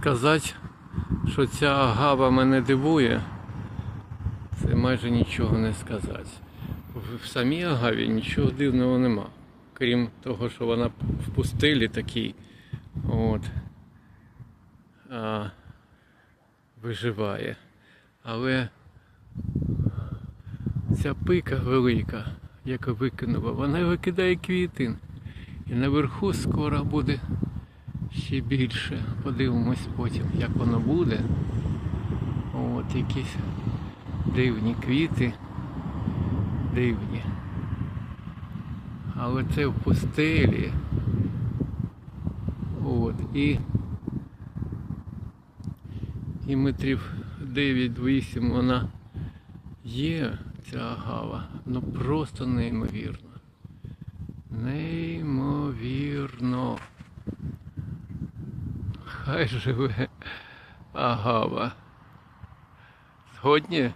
сказати, що ця агава мене дивує, це майже нічого не сказати. В- самій агаві нічого дивного нема. Крім того, що вона в пустелі такій. От. А, виживає. Але ця пика велика, яка викинула, вона викидає квіти. І наверху скоро буде ще більше. Подивимось потім, як воно буде. От якісь дивні квіти. Дивні. Але це в пустелі. От, і, і метрів 9-8 вона є, ця агава. Ну просто неймовірно. Неймовірно. Хай живе агава. Згодні?